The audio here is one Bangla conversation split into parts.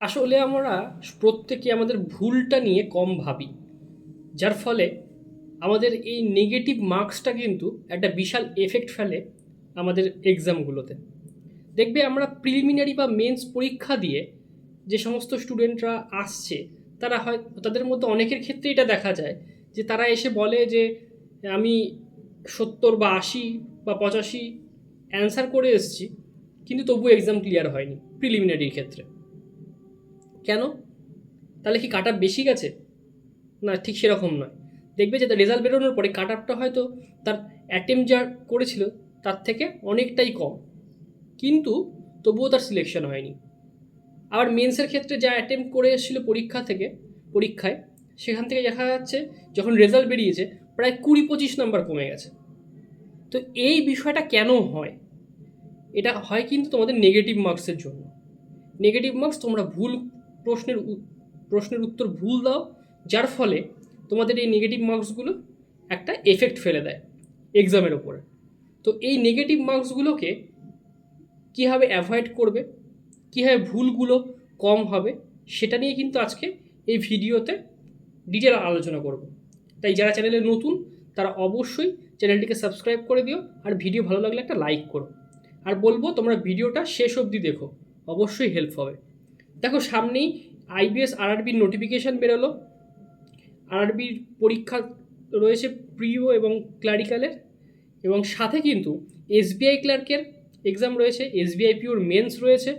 আসলে আমরা প্রত্যেকে আমাদের ভুলটা নিয়ে কম ভাবি, যার ফলে আমাদের এই নেগেটিভ মার্কসটা কিন্তু একটা বিশাল এফেক্ট ফেলে আমাদের এক্সামগুলোতে দেখবে আমরা প্রিলিমিনারি বা মেন্স পরীক্ষা দিয়ে যে সমস্ত স্টুডেন্টরা আসছে, তারা হয়, তাদের মধ্যে অনেকের ক্ষেত্রে এটা দেখা যায় যে তারা এসে বলে যে, আমি সত্তর বা আশি বা পঁচাশি অ্যান্সার করে এসেছি, কিন্তু তবু এক্সাম ক্লিয়ার হয়নি প্রিলিমিনারির ক্ষেত্রে। কেন? তাহলে কি কাট বেশি গেছে? না, ঠিক সেরকম নয়। দেখবে যে রেজাল্ট বেরোনোর পরে কাট আপটা হয়তো তার অ্যাটেম্প যা করেছিল, তার থেকে অনেকটাই কম। কিন্তু তবুও তার সিলেকশন হয়নি। আবার মেন্সের ক্ষেত্রে যা অ্যাটেম্প করে এসেছিল পরীক্ষা থেকে, পরীক্ষায়, সেখান থেকে দেখা যাচ্ছে যখন রেজাল্ট বেরিয়েছে, প্রায় কুড়ি পঁচিশ নাম্বার কমে গেছে। তো এই বিষয়টা কেন হয়? এটা হয় কিন্তু তোমাদের নেগেটিভ মার্কসের জন্য। নেগেটিভ মার্কস তোমরা ভুল প্রশ্নের প্রশ্নের উত্তর ভুল দাও, যার ফলে তোমাদের এই নেগেটিভ মার্কসগুলো একটা এফেক্ট ফেলে দেয় এক্সামের ওপরে তো এই নেগেটিভ মার্কসগুলোকে কীভাবে অ্যাভয়েড করবে, কীভাবে ভুলগুলো কম হবে, সেটা নিয়ে কিন্তু আজকে এই ভিডিওতে ডিটেল আলোচনা করব। তাই যারা চ্যানেলে নতুন, তারা অবশ্যই চ্যানেলটিকে সাবস্ক্রাইব করে দিও আর ভিডিও ভালো লাগলে একটা লাইক করো। আর বলব, তোমরা ভিডিওটা শেষ অবধি দেখো, অবশ্যই হেল্প হবে। দেখো, সামনেই আইবিএস আরআরবির নোটিফিকেশান বেরোলো। আরআরবির পরীক্ষা রয়েছে প্রিও এবং ক্লারিক্যালের এবং সাথে কিন্তু এসবিআই ক্লার্কের এক্সাম রয়েছে এসবিআই পিওর মেন্স রয়েছে।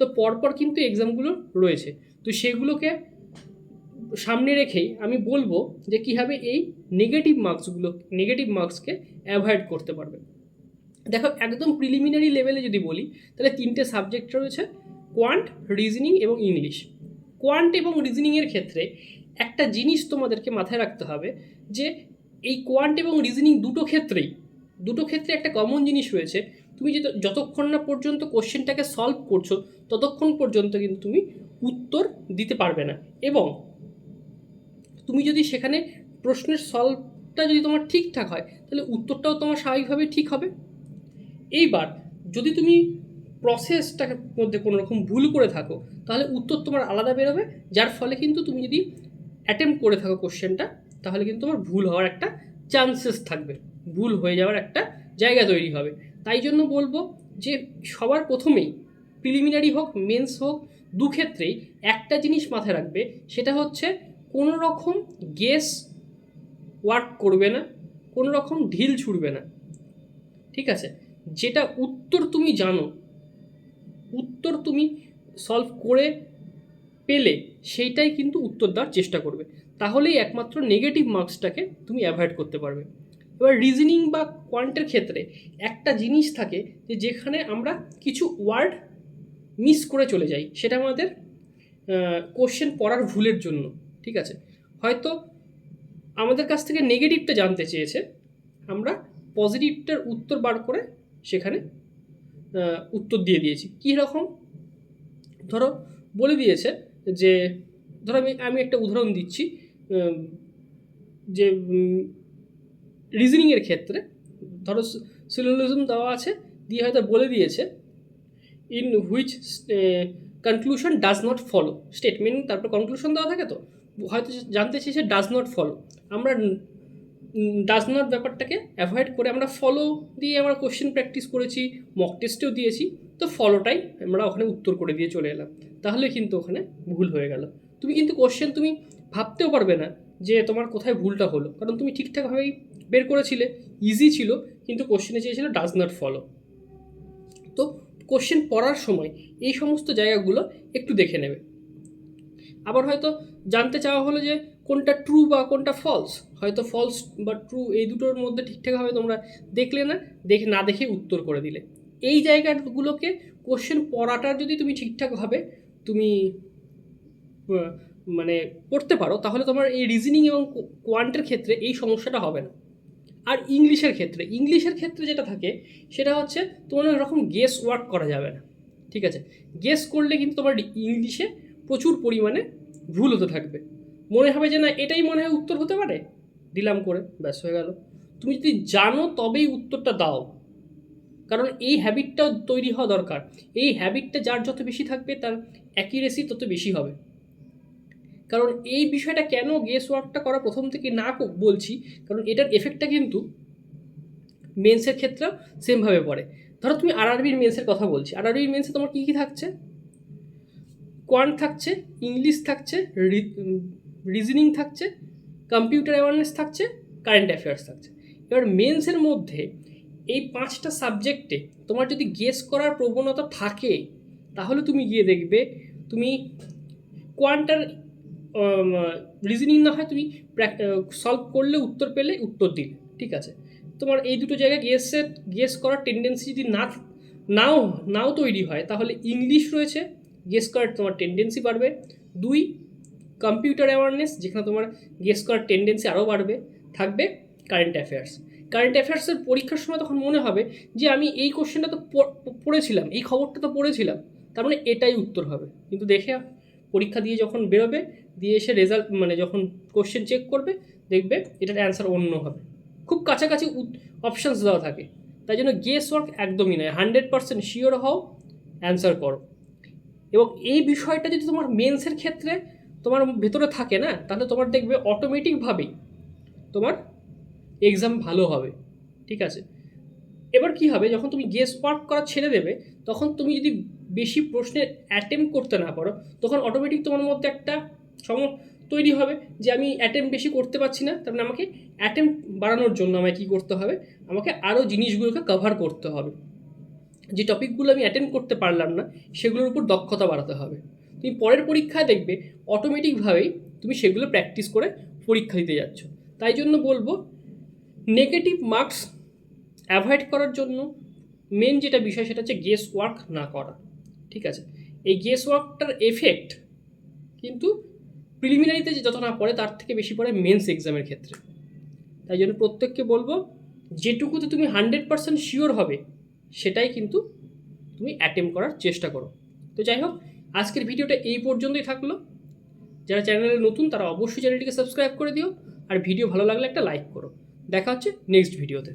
তো পরপর কিন্তু এক্সামগুলো রয়েছে। তো সেগুলোকে সামনে রেখেই আমি বলব যে কীভাবে এই নেগেটিভ মার্কসগুলো নেগেটিভ মার্কসকে অ্যাভয়েড করতে পারবে। দেখো, একদম প্রিলিমিনারি লেভেলে যদি বলি, তাহলে তিনটে সাবজেক্ট রয়েছে। কোয়ান্ট রিজনিং এবং ইংলিশ কোয়ান্ট এবং রিজনিংয়ের ক্ষেত্রে একটা জিনিস তোমাদেরকে মাথায় রাখতে হবে যে এই কোয়ান্ট এবং রিজনিং দুটো ক্ষেত্রেই, দুটো ক্ষেত্রে একটা কমন জিনিস রয়েছে। তুমি যে যতক্ষণ না পর্যন্ত কোশ্চেনটাকে সলভ করছ, ততক্ষণ পর্যন্ত কিন্তু তুমি উত্তর দিতে পারবে না। এবং তুমি যদি সেখানে প্রশ্নের সলভটা যদি তোমার ঠিকঠাক হয়, তাহলে উত্তরটাও তোমার স্বাভাবিকভাবে ঠিক হবে। এইবার যদি তুমি প্রসেসটার মধ্যে কোনো রকম ভুল করে থাকো, তাহলে উত্তর তোমার আলাদা বেরোবে। যার ফলে কিন্তু তুমি যদি অ্যাটেম্প করে থাকো কোশ্চেনটা তাহলে কিন্তু তোমার ভুল হওয়ার একটা চান্সেস থাকবে। ভুল হয়ে যাওয়ার একটা জায়গা তৈরি হবে। তাই জন্য বলব যে সবার প্রথমেই প্রিলিমিনারি হোক মেন্স হোক দু ক্ষেত্রেই একটা জিনিস মাথায় রাখবে, সেটা হচ্ছে কোনো রকম গেস ওয়ার্ক করবে না কোনো রকম ঢিল ছুড়বে না। ঠিক আছে? যেটা উত্তর তুমি জানো উত্তর তুমি সলভ করে পেলে, সেইটাই কিন্তু উত্তর দেওয়ার চেষ্টা করবে। তাহলেই একমাত্র নেগেটিভ মার্কসটাকে তুমি অ্যাভয়েড করতে পারবে। এবার রিজনিং বা কোয়ান্টের ক্ষেত্রে একটা জিনিস থাকে যে যেখানে আমরা কিছু ওয়ার্ড মিস করে চলে যাই, সেটা আমাদের কোশ্চেন পড়ার ভুলের জন্য, ঠিক আছে? হয়তো আমাদের কাছ থেকে নেগেটিভটা জানতে চেয়েছে, আমরা পজিটিভটার উত্তর বার করে সেখানে উত্তর দিয়ে দিয়েছি। কী রকম? ধরো, বলে দিয়েছে যে, ধরো আমি আমি একটা উদাহরণ দিচ্ছি যে রিজনিংয়ের ক্ষেত্রে, ধরো সিলোলিজম দেওয়া আছে, দিয়ে হয়তো বলে দিয়েছে in which conclusion does not follow statement তারপর কনক্লুশন দেওয়া থাকে তো, হয়তো জানতে চেয়েছে ডাজ নট ফলো আমরা ডাজ নট ব্যাপারটাকে অ্যাভয়েড করে আমরা ফলো দিয়ে আমরা কোশ্চেন প্র্যাকটিস করেছি মক টেস্টেও দিয়েছি, তো ফলোটাই আমরা ওখানে উত্তর করে দিয়ে চলে এলাম। তাহলে কিন্তু ওখানে ভুল হয়ে গেল। তুমি কিন্তু কোশ্চেন তুমি ভাবতেও পারবে না যে তোমার কোথায় ভুলটা হলো, কারণ তুমি ঠিকঠাকভাবেই বের করেছিলে ইজি ছিল, কিন্তু কোশ্চেনে চেয়েছিল ডাজ নট ফলো তো কোশ্চেন পড়ার সময় এই সমস্ত জায়গাগুলো একটু দেখে নেবে। আবার হয়তো জানতে চাওয়া হলো যে কোনটা ট্রু বা কোনটা ফলস হয়তো ফলস বা ট্রু এই দুটোর মধ্যে ঠিকঠাকভাবে তোমরা দেখলে না, দেখে না দেখে উত্তর করে দিলে। এই জায়গাগুলোকে কোশ্চেন পড়াটা যদি তুমি ঠিকঠাকভাবে তুমি মানে পড়তে পারো, তাহলে তোমার এই রিজনিং এবং কোয়ান্টের ক্ষেত্রে এই সমস্যাটা হবে না। আর ইংলিশের ক্ষেত্রে ইংলিশের ক্ষেত্রে যেটা থাকে, সেটা হচ্ছে তোমার রকম গেস ওয়ার্ক করা যাবে না। ঠিক আছে? গেস করলে কিন্তু তোমার ইংলিশে প্রচুর পরিমাণে ভুল হতে থাকবে। মনে হবে যে না, এটাই মনে হয় উত্তর হতে পারে। দিলাম করে, ব্যাস হয়ে গেল। তুমি যদি জানো তবেই উত্তরটা দাও। কারণ এই হ্যাবিটটাও তৈরি হওয়া দরকার। এই হ্যাবিটটা যার যত বেশি থাকবে, তার অ্যাকিউরেসি তত বেশি হবে। কারণ এই বিষয়টা কেন গেস ওয়ার্কটা করা প্রথম থেকে না বলছি, কারণ এটার এফেক্টটা কিন্তু মেন্সের ক্ষেত্রেও সেমভাবে পড়ে। ধরো তুমি আরআরবির মেন্সের কথা বলছি। আরআরবির মেন্সে তোমার কী কী থাকছে? কোয়ান্ট থাকছে ইংলিশ থাকছে রিজনিং থাকছে কম্পিউটার অ্যাওয়ারনেস থাকছে কারেন্ট অ্যাফেয়ার্স থাকছে। এবার মেন্সের মধ্যে এই পাঁচটা সাবজেক্টে তোমার যদি গেস করার প্রবণতা থাকে, তাহলে তুমি গিয়ে দেখবে তুমি কোয়ান্টার রিজনিং না হয় তুমি সলভ করলে উত্তর পেলে উত্তর দিলে, ঠিক আছে? তোমার এই দুটো জায়গায় গেসের গেস করার টেন্ডেন্সি যদি না নাও নাও তৈরি হয়, তাহলে ইংলিশ রয়েছে গেস করার তোমার টেন্ডেন্সি বাড়বে। দুই কম্পিউটার অ্যাওয়ারনেস যেখানে তোমার গেস করার টেন্ডেন্সি আরও বাড়বে, থাকবে কারেন্ট অ্যাফেয়ার্স কারেন্ট অ্যাফেয়ার্সের পরীক্ষার সময় তখন মনে হবে যে আমি এই কোশ্চেনটা তো পড়েছিলাম, এই খবরটা তো পড়েছিলাম, তার মানে এটাই উত্তর হবে। কিন্তু দেখে পরীক্ষা দিয়ে যখন বেরোবে, দিয়ে এসে রেজাল্ট মানে যখন কোশ্চেন চেক করবে, দেখবে এটার অ্যান্সার অন্য হবে। খুব কাছাকাছি অপশানস দেওয়া থাকে। তাই জন্য গেস ওয়ার্ক একদমই নয় হান্ড্রেড পার্সেন্ট শিওর হও অ্যান্সার করো। এবং এই বিষয়টা যদি তোমার মেন্সের ক্ষেত্রে তোমার ভেতরে থাকে না, তাহলে তোমার দেখবে অটোমেটিকভাবেই তোমার এক্সাম ভালো হবে, ঠিক আছে? এবার কি হবে, যখন তুমি গেস ওয়ার্ক করা ছেড়ে দেবে, তখন তুমি যদি বেশি প্রশ্নের অ্যাটেম্প করতে না পারো, তখন অটোমেটিক তোমার মধ্যে একটা সম তৈরি হবে যে আমি অ্যাটেম্প বেশি করতে পারছি না, তার মানে আমাকে অ্যাটেম্প বাড়ানোর জন্য আমায় কী করতে হবে, আমাকে আরও জিনিসগুলোকে কভার করতে হবে। যে টপিকগুলো আমি অ্যাটেন্ড করতে পারলাম না, সেগুলোর উপর দক্ষতা বাড়াতে হবে। তুমি পরের পরীক্ষায় দেখবে অটোমেটিকভাবেই তুমি সেগুলো প্র্যাকটিস করে পরীক্ষা দিতে যাচ্ছ। তাই জন্য বলব নেগেটিভ মার্কস অ্যাভয়েড করার জন্য মেন যেটা বিষয় সেটা হচ্ছে গেস ওয়ার্ক না করা, ঠিক আছে? এই গেস ওয়ার্কটার এফেক্ট কিন্তু প্রিলিমিনারিতে যে যত না পড়ে তার থেকে বেশি পড়ে মেন্স এক্সামের ক্ষেত্রে। তাই জন্য প্রত্যেককে বলব, যেটুকুতে তুমি হান্ড্রেড পার্সেন্ট শিওর হবে, সেটাই কিন্তু তুমি অ্যাটেম্প করার চেষ্টা করো। তো যাই হোক আজকের ভিডিওটা এই পর্যন্তই থাকল। যারা চ্যানেলে নতুন, তারা অবশ্যই চ্যানেলটিকে সাবস্ক্রাইব করে দিও। আর ভিডিও ভালো লাগলে একটা লাইক করো। দেখা হচ্ছে নেক্সট ভিডিওতে।